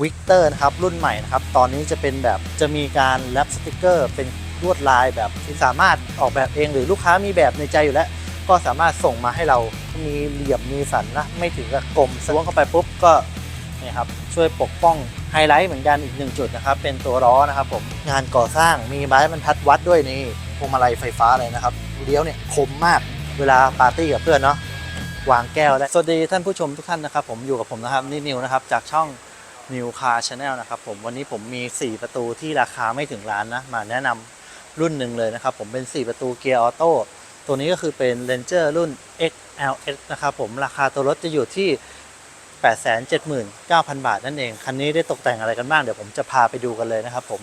วิกเตอร์นะครับรุ่นใหม่นะครับตอนนี้จะเป็นแบบจะมีการแรปสติกเกอร์เป็นลวดลายแบบที่สามารถออกแบบเองหรือลูกค้ามีแบบในใจอยู่แล้ว ก็สามารถส่งมาให้เรามีเหลี่ยมมีสันนะไม่ถึงกับกลมสวงเข้าไปปุ๊บก็เนี่ยครับช่วยปกป้องไฮไลท์เหมือนกันอีกหนึ่งจุดนะครับเป็นตัวล้อนะครับผมงานก่อสร้างมีไม้บรรทัดวัดด้วยนี่พวงมาลัยไฟฟ้าเลยนะครับเลี้ยวเนี่ยคมมากเวลาปาร์ตี้กับเพื่อนเนาะวางแก้วได้สวัสดีท่านผู้ชมทุกท่านนะครับผมอยู่กับผมนะครับนิวนะครับจากช่อง New Car Channel นะครับผมวันนี้ผมมี 4 ประตูที่ราคาไม่ถึงล้านนะ มาแนะนำรุ่นหนึ่งเลยนะครับ ผมเป็น 4 ประตูเกียร์ออโต้ตัวนี้ก็คือเป็น Ranger รุ่น XLS นะครับผมราคาตัวรถจะอยู่ที่ 879,000 บาทนั่นเอง คันนี้ได้ตกแต่งอะไรกันบ้าง เดี๋ยวผมจะพาไปดูกันเลยนะครับผม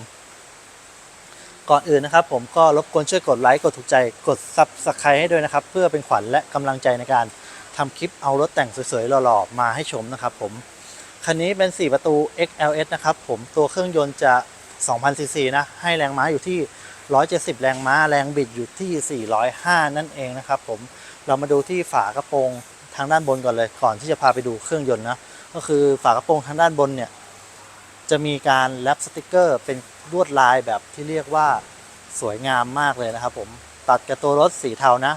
ก่อนอื่นนะครับผมก็รบกวนช่วยกดไลค์กดถูกใจกด Subscribe ให้ด้วยนะครับ เพื่อเป็นขวัญและกำลังใจในการทำคลิปเอารถแต่งสวยๆหล่อๆมาให้ชมนะครับผม คันนี้เป็น 4 ประตู XLS นะครับผมตัวเครื่องยนต์จะ 2,000ซีซีนะ ให้แรงม้าอยู่ที่ 170 แรงม้า แรงบิดอยู่ที่ 405 นั่นเองนะครับผม เรามาดูที่ฝากระโปรงทางด้านบนก่อนเลย ก่อนที่จะพาไปดูเครื่องยนต์นะ ก็คือฝากระโปรงทางด้านบนเนี่ย จะมีการแรปสติกเกอร์ เป็นลวดลายแบบที่เรียกว่าสวยงามมากเลยนะครับผม ตัดกับตัวรถสีเทานะ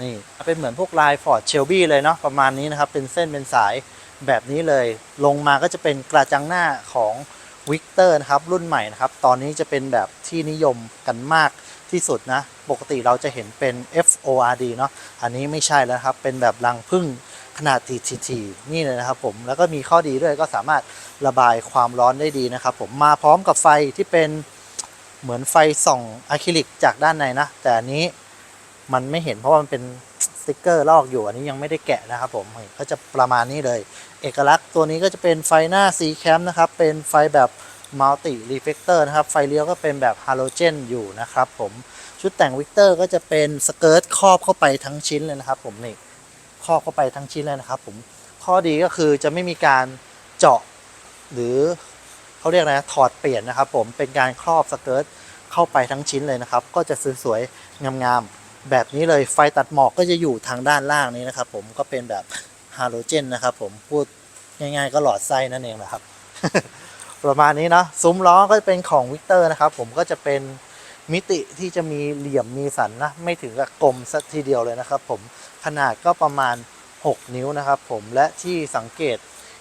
นี่ เป็นเหมือนพวกลาย Ford Shelby เลยเนาะ ประมาณนี้นะครับ เป็นเส้นเป็นสาย แบบนี้เลย ลงมาก็จะเป็นกระจังหน้าของวิกเตอร์นะครับรุ่นใหม่นะครับ ตอนนี้จะเป็นแบบที่นิยมกันมากที่สุดนะ ปกติเราจะเห็นเป็น FORD เนาะอันนี้ไม่ใช่แล้วครับ เป็นแบบรังพึ่งขนาดทีๆนี่เลยนะครับผม แล้วก็มีข้อดีด้วยก็สามารถระบายความร้อนได้ดีนะครับผมมาพร้อมกับไฟที่เป็นเหมือนไฟส่องอะคริลิกจากด้านในนะ แต่อันนี้มันไม่เห็นเพราะว่ามันเป็น สติกเกอร์ลอกอยู่อันนี้ยังไม่ได้แกะนะครับผมก็จะประมาณนี้เลย เอกลักษณ์ตัวนี้ก็จะเป็นไฟหน้า C cam นะครับ เป็นไฟแบบมัลติรีเฟกเตอร์นะครับ ไฟเลี้ยวก็เป็นแบบฮาโลเจนอยู่นะครับผมชุดแต่งวิกเตอร์ก็จะเป็นสเกิร์ตครอบเข้าไปทั้งชิ้นเลยนะครับผมนี่ครอบเข้าไปทั้งชิ้นเลยนะครับผมข้อดีก็คือจะไม่มีการเจาะหรือเขาเรียกนะถอดเปลี่ยนนะครับผมเป็นการครอบสเกิร์ตเข้าไปทั้งชิ้นเลยนะครับ ก็จะสวยๆงามๆ แบบนี้เลยไฟตัดหมอกก็จะอยู่ทางด้านล่างนี้นะครับ ผมก็เป็นแบบฮาโลเจนนะครับ ผมพูดง่าย ๆ ก็หลอดไส้นั่นเองนะครับ ประมาณนี้เนาะซุ้มล้อก็จะเป็นของวิกเตอร์นะครับ ผมก็จะเป็นมิติที่จะมีเหลี่ยมมีสันนะไม่ถึงกับกลมสักทีเดียวเลยนะครับ ผมขนาดก็ประมาณ 6 นิ้วนะครับ ผมและที่สังเกต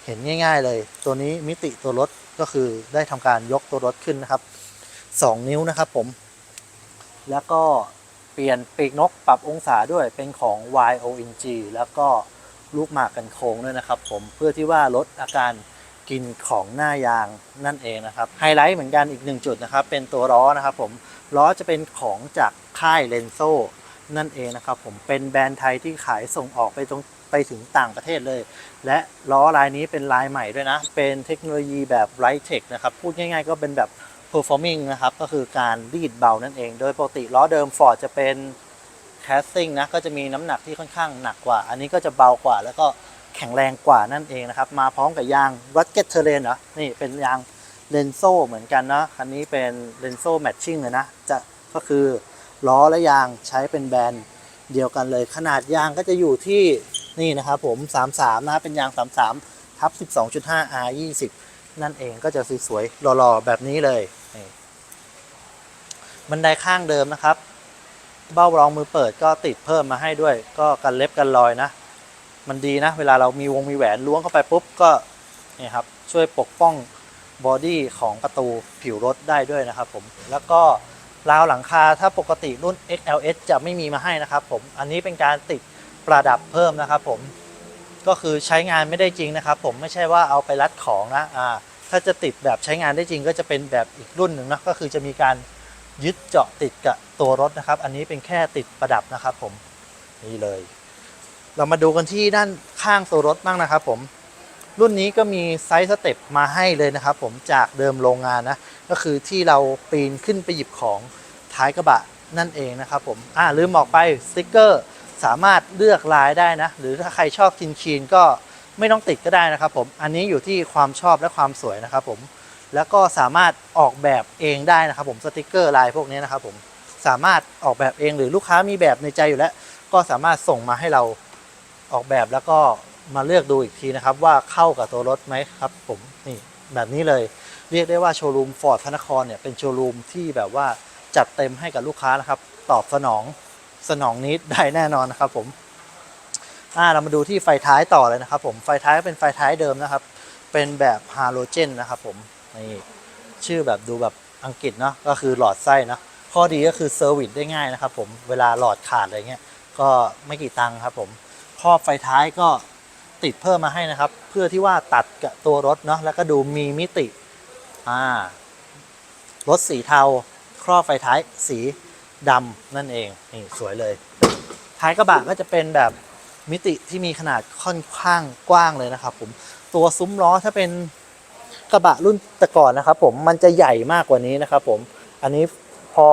เห็นง่าย ๆ เลย ตัวนี้มิติตัวรถก็คือได้ทำการยกตัวรถขึ้นนะครับ 2 นิ้วนะครับ ผม แล้วก็ เปลี่ยนปีกนกปรับองศาด้วยเป็นของ YONG แล้วก็ลูกหมากกันโค้งด้วยนะครับ ผมเพื่อที่ว่าลดอาการกินของหน้ายางนั่นเองนะครับไฮไลท์เหมือนกันอีกหนึ่งจุดนะครับ เป็นตัวล้อนะครับผมล้อจะเป็นของจากค่ายเลนโซนั่นเองนะครับ ผมเป็นแบรนด์ไทยที่ขายส่งออกไปตรงไปถึงต่างประเทศเลย และล้อลายนี้เป็นลายใหม่ด้วยนะ เป็นเทคโนโลยีแบบไรเทคนะครับ พูดง่ายๆก็เป็นแบบ performing นะครับ ก็คือการรีดเบานั่นเอง โดยปกติล้อเดิม Ford จะเป็นแคสซิ่งนะ ก็จะมีน้ำหนักที่ค่อนข้างหนักกว่า อันนี้ก็จะเบากว่า แล้วก็แข็งแรงกว่านั่นเองนะครับ มาพร้อมกับยาง r o c k e t Terrain เหรอ นี่เป็นยางเลนโซเหมือนกันนะ คันนี้เป็นเลนโซแมทชิ่งเลยนะ จะก็คือล้อและยางใช้เป็นแบรนด์เดียวกันเลย ขนาดยางก็จะอยู่ที่นี่นะครับผม 33 นะ เป็นยาง 33ทับ12.5 R 20นั่นเองก็จะสวยๆหล่อๆ แบบนี้เลย นี่บันไดข้างเดิมนะครับ เบ้ารองมือเปิดก็ติดเพิ่มมาให้ด้วย ก็กันเล็บกันรอยนะ มันดีนะ เวลาเรามีวงมีแหวนล้วงเข้าไปปุ๊บก็นี่ครับช่วยปกป้องบอดี้ของประตูผิวรถได้ด้วยนะครับผมแล้วก็ราวหลังคาถ้าปกติรุ่น XLS จะไม่มีมาให้นะครับผมอันนี้เป็นการติดประดับเพิ่มนะครับผมก็คือใช้งานไม่ได้จริงนะครับผมไม่ใช่ว่าเอาไปรัดของนะอ่า ถ้าจะติดแบบใช้งานได้จริงก็จะเป็นแบบอีกรุ่นหนึ่งนะก็คือจะมีการยึดเจาะติดกับตัวรถนะครับ อันนี้เป็นแค่ติดประดับนะครับผมนี่เลย เรามาดูกันที่ด้านข้างตัวรถบ้างนะครับผมรุ่นนี้ก็มีไซส์สเต็ปมาให้เลยนะครับผมจากเดิมโรงงานนะก็คือที่เราปีนขึ้นไปหยิบของท้ายกระบะนั่นเองนะครับผมอ่าลืมบอกไปสติกเกอร์สามารถเลือกลายได้นะ หรือถ้าใครชอบทินคีนก็ ไม่ต้องติดก็ได้นะครับผม อันนี้อยู่ที่ความชอบและความสวยนะครับผม แล้วก็สามารถออกแบบเองได้นะครับผมสติกเกอร์ลายพวกนี้นะครับผม สามารถออกแบบเองหรือลูกค้ามีแบบในใจอยู่แล้ว ก็สามารถส่งมาให้เราออกแบบแล้วก็มาเลือกดูอีกทีนะครับ ว่าเข้ากับตัวรถไหมครับผมนี่แบบนี้เลย เรียกได้ว่าโชว์รูมฟอร์ดพระนครเนี่ยเป็นโชว์รูมที่แบบว่าจัดเต็มให้กับลูกค้านะครับ ตอบสนองสนองนิดได้แน่นอนนะครับผม อ่าเรามาดูที่ไฟท้ายต่อเลยนะครับผมไฟท้ายก็เป็นไฟท้ายเดิมนะครับ เป็นแบบฮาโลเจนนะครับผมนี่ชื่อแบบดูแบบอังกฤษเนาะก็คือหลอดไส้เนาะข้อดีก็คือเซอร์วิสได้ง่ายนะครับผมเวลาหลอดขาดอะไรเงี้ยก็ไม่กี่ตังค์ครับผมครอบไฟท้ายก็ติดเพิ่มมาให้นะครับ เพื่อที่ว่าตัดกับตัวรถเนาะแล้วก็ดูมีมิติอ่ารถสีเทาครอบไฟท้ายสีดำนั่นเองนี่สวยเลย ท้ายกระบะก็จะเป็นแบบ มิติที่มีขนาดค่อนข้างกว้างเลยนะครับผมตัวซุ้มล้อถ้าเป็นกระบะรุ่นแต่ก่อนนะครับผมมันจะใหญ่มากกว่านี้นะครับผมอันนี้พอ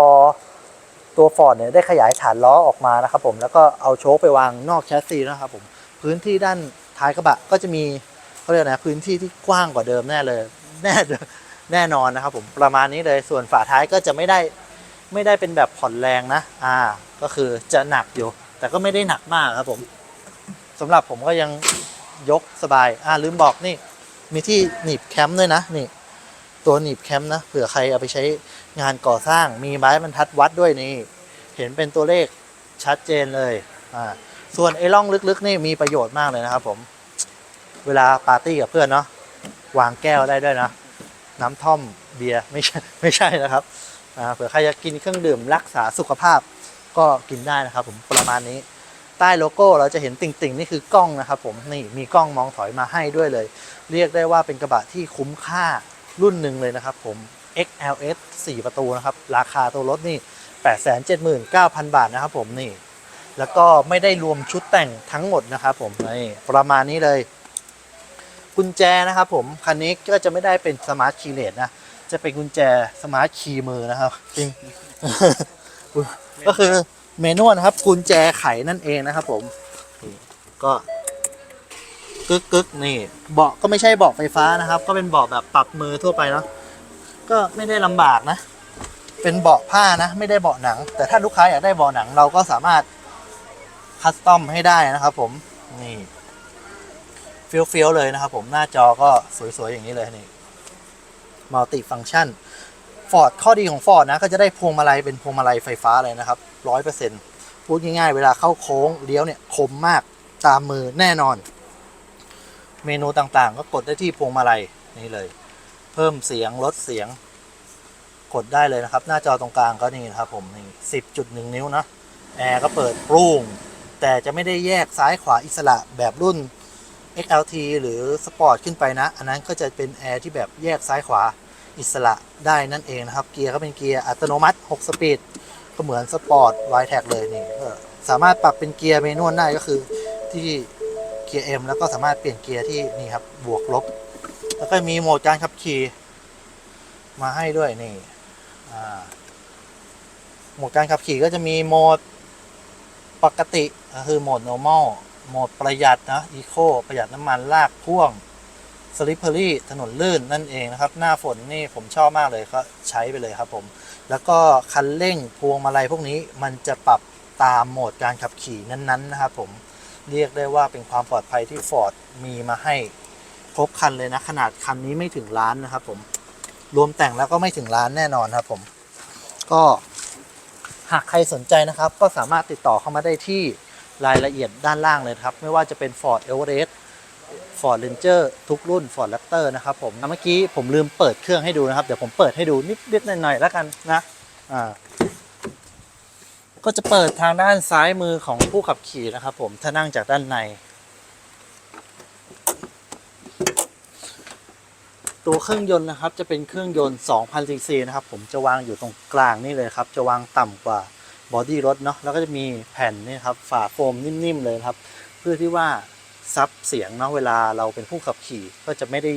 ตัวฟอร์ดเนี่ยได้ขยายฐานล้อออกมานะครับผมแล้วก็เอาโช๊คไปวางนอกแชสซีนะครับผมพื้นที่ด้านท้ายกระบะก็จะมีเขาเรียกนะพื้นที่ที่กว้างกว่าเดิมแน่เลยแน่แน่นอนนะครับผมประมาณนี้เลยส่วนฝาท้ายก็จะไม่ได้ไม่ได้เป็นแบบผ่อนแรงนะอ่าก็คือจะหนักอยู่ แต่ก็ไม่ได้หนักมากครับผม สำหรับผมก็ยังยกสบาย อ่าลืมบอกนี่ มีที่หนีบแคมป์ด้วยนะนี่ ตัวหนีบแคมป์นะเผื่อใครเอาไปใช้งานก่อสร้างมีไม้บรรทัดวัดด้วยนี่ เห็นเป็นตัวเลขชัดเจนเลยอ่าส่วนไอ้ร่องลึกๆนี่มีประโยชน์มากเลยนะครับผม เวลาปาร์ตี้กับเพื่อนเนาะวางแก้วได้ด้วยนะน้ำท่อมเบียร์ไม่ใช่ไม่ใช่นะครับอ่าเผื่อใครจะกินเครื่องดื่มรักษาสุขภาพก็กินได้นะครับผมประมาณนี้ ใต้โลโก้เราจะเห็นติ่งๆ นี่คือกล้องนะครับผมนี่มีกล้องมองถอยมาให้ด้วยเลย เรียกได้ว่าเป็นกระบะที่คุ้มค่ารุ่นหนึ่งเลยนะครับผม XLS 4 ประตูนะครับ ราคาตัวรถนี่ 879,000 บาทนะครับผมนี่ แล้วก็ไม่ได้รวมชุดแต่งทั้งหมดนะครับผมนี่ประมาณนี้เลย กุญแจนะครับผม คันนี้ก็จะไม่ได้เป็นสมาร์ทคีย์เลสนะ จะเป็นกุญแจสมาร์ทคีย์มือนะครับจริงก็คือ เมนวลนะครับ กุญแจไขนั่นเองนะครับผมก็กึกกึกนี่ เบาะก็ไม่ใช่เบาะไฟฟ้านะครับ ก็เป็นเบาะแบบปรับมือทั่วไปเนาะก็ไม่ได้ลำบากนะ เป็นเบาะผ้านะ ไม่ได้เบาะหนัง แต่ถ้าลูกค้าอยากได้เบาะหนัง เราก็สามารถคัสตอมให้ได้นะครับ ผมนี่เฟี้ยวๆเลยนะครับผมหน้าจอก็สวยๆอย่างนี้เลยนี่มัลติฟัง c t ชันฟอร์ดข้อดีของฟอร์ดนะ ก็จะได้พวงมาลัยเป็นพวงมาลัยไฟฟ้าเลยนะครับ ร้อยเปอร์เซ็นต์พูดง่ายๆ เวลาเข้าโค้งเลี้ยวเนี่ยคมมากตามมือแน่นอน เมนูต่างๆ ก็กดได้ที่พวงมาลัยนี่เลย เพิ่มเสียงลดเสียง กดได้เลยนะครับ หน้าจอตรงกลางก็นี่นะครับผมนี่สิบจุดหนึ่งนิ้วนะแอร์ก็เปิดปรุงแต่จะไม่ได้แยกซ้ายขวาอิสระแบบรุ่น XLT หรือสปอร์ตขึ้นไปนะ อันนั้นก็จะเป็นแอร์ที่แบบแยกซ้ายขวาอิสระได้นั่นเองนะครับ เกียร์ก็เป็นเกียร์อัตโนมัติ 6 สปีด ก็เหมือนสปอร์ต y t แท็กเลยนี่ก็สามารถปรับเป็นเกียร์เมนวลได้ก็คือที่เกียร์ M แล้วก็สามารถเปลี่ยนเกียร์ที่นี่ครับบวกลบ แล้วก็มีโหมดการขับขี่มาให้ด้วยนี่โหมดการขับขี่ก็จะมีโหมดปกติก็คือโหมด normal โหมดประหยัดนะ eco ประหยัดน้ำมันลากพ่วง slippery ถนนลื่นนั่นเองนะครับ หน้าฝนนี่ผมชอบมากเลยก็ใช้ไปเลยครับผม แล้วก็คันเร่งพวงมาลัยพวกนี้มันจะปรับตามโหมดการขับขี่นั้นๆนะครับผมเรียกได้ว่าเป็นความปลอดภัยที่ Ford มีมาให้ครบคันเลยนะ ขนาดคันนี้ไม่ถึงล้านนะครับผมรวมแต่งแล้วก็ไม่ถึงล้านแน่นอนครับผม ก็หากใครสนใจนะครับ ก็สามารถติดต่อเข้ามาได้ที่รายละเอียดด้านล่างเลยครับ ไม่ว่าจะเป็น Ford Everest Ford Ranger ทุกรุ่น Ford Raptor นะครับผมเมื่อกี้ผมลืมเปิดเครื่องให้ดูนะครับ เดี๋ยวผมเปิดให้ดูนิดๆหน่อยๆแล้วกันนะอ่าก็จะเปิดทางด้านซ้ายมือของผู้ขับขี่นะครับผมถ้านั่งจากด้านใน ตัวเครื่องยนต์นะครับจะเป็นเครื่องยนต์2,000ซีซีนะครับผมจะวางอยู่ตรงกลางนี่เลยครับ จะวางต่ำกว่าบอดี้รถเนาะแล้วก็จะมีแผ่นนี่ครับฝาโฟมนิ่มๆเลยครับ เพื่อที่ว่า ซับเสียงเนาะเวลาเราเป็นผู้ขับขี่ก็จะไม่ได้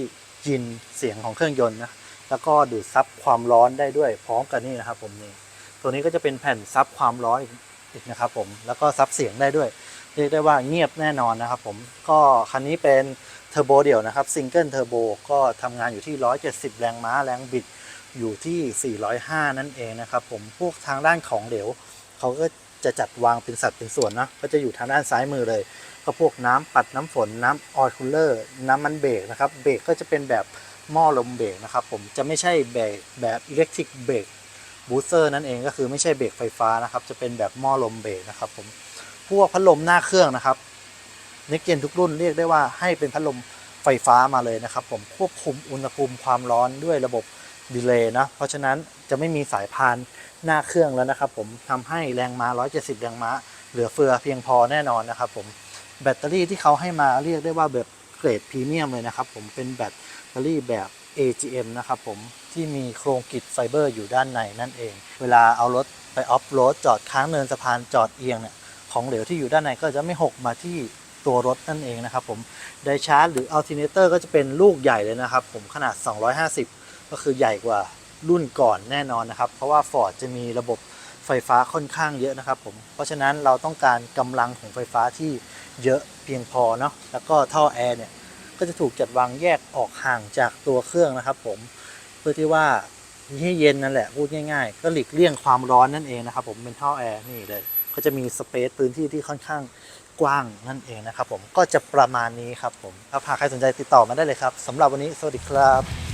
ยินเสียงของเครื่องยนต์นะแล้วก็ดูดซับความร้อนได้ด้วยพร้อมกันนี่นะครับ ผมนี่ตัวนี้ก็จะเป็นแผ่นซับความร้อนอีกนะครับ ผมแล้วก็ซับเสียงได้ด้วยเรียกได้ว่าเงียบแน่นอนนะครับ ผมก็คันนี้เป็นเทอร์โบเดี่ยวนะครับซิงเกิลเทอร์โบก็ทำงานอยู่ที่ 170 แรงม้าแรงบิดอยู่ที่ 405 นั่นเองนะครับ ผมพวกทางด้านของเหลวเขาก็จะจัดวางเป็นสัดเป็นส่วนนะก็จะอยู่ทางด้านซ้ายมือเลย ก็พวกน้ำปัดน้ำฝนน้ำออยล์คูลเลอร์น้ำมันเบรกนะครับเบรกก็จะเป็นแบบหม้อลมเบรกนะครับผมจะไม่ใช่เบรกแบบอิเล็กทริกเบรกบูสเตอร์นั่นเองก็คือไม่ใช่เบรกไฟฟ้านะครับ จะเป็นแบบหม้อลมเบรกนะครับผมพวกพัดลมหน้าเครื่องนะครับเน็กเจนทุกรุ่นเรียกได้ว่าให้เป็นพัดลมไฟฟ้ามาเลยนะครับผมควบคุมอุณหภูมิความร้อนด้วยระบบดีเลย์นะเพราะฉะนั้นจะไม่มีสายพานหน้าเครื่องแล้วนะครับผมทำให้แรงม้า 170 แรงม้า เหลือเฟือเพียงพอแน่นอนนะครับผม แบตเตอรี่ที่เขาให้มาเรียกได้ว่าแบบเกรดพรีเมียมเลยนะครับผมเป็นแบตเตอรี่แบบ AGM นะครับผมที่มีโครงกริดไฟเบอร์อยู่ด้านในนั่นเอง เวลาเอารถไปออฟโรดจอดค้างเนินสะพานจอดเอียงเนี่ยของเหลวที่อยู่ด้านในก็จะไม่หกมาที่ตัวรถนั่นเองนะครับผมไดชาร์จหรืออัลติเนเตอร์ก็จะเป็นลูกใหญ่เลยนะครับผมขนาด 250 ก็คือใหญ่กว่ารุ่นก่อนแน่นอนนะครับ เพราะว่า Ford จะมีระบบ ไฟฟ้าค่อนข้างเยอะนะครับผม เพราะฉะนั้นเราต้องการกำลังของไฟฟ้าที่เยอะเพียงพอเนาะ แล้วก็ท่อแอร์เนี่ยก็จะถูกจัดวางแยกออกห่างจากตัวเครื่องนะครับผม เพื่อที่ว่าให้เย็นนั่นแหละพูดง่าย ๆ ก็หลีกเลี่ยงความร้อนนั่นเองนะครับผมเป็นท่อแอร์นี่เลย ก็จะมีสเปซพื้นที่ที่ค่อนข้างกว้างนั่นเองนะครับผมก็จะประมาณนี้ครับผมถ้าหากใครสนใจติดต่อมาได้เลยครับสำหรับวันนี้สวัสดีครับ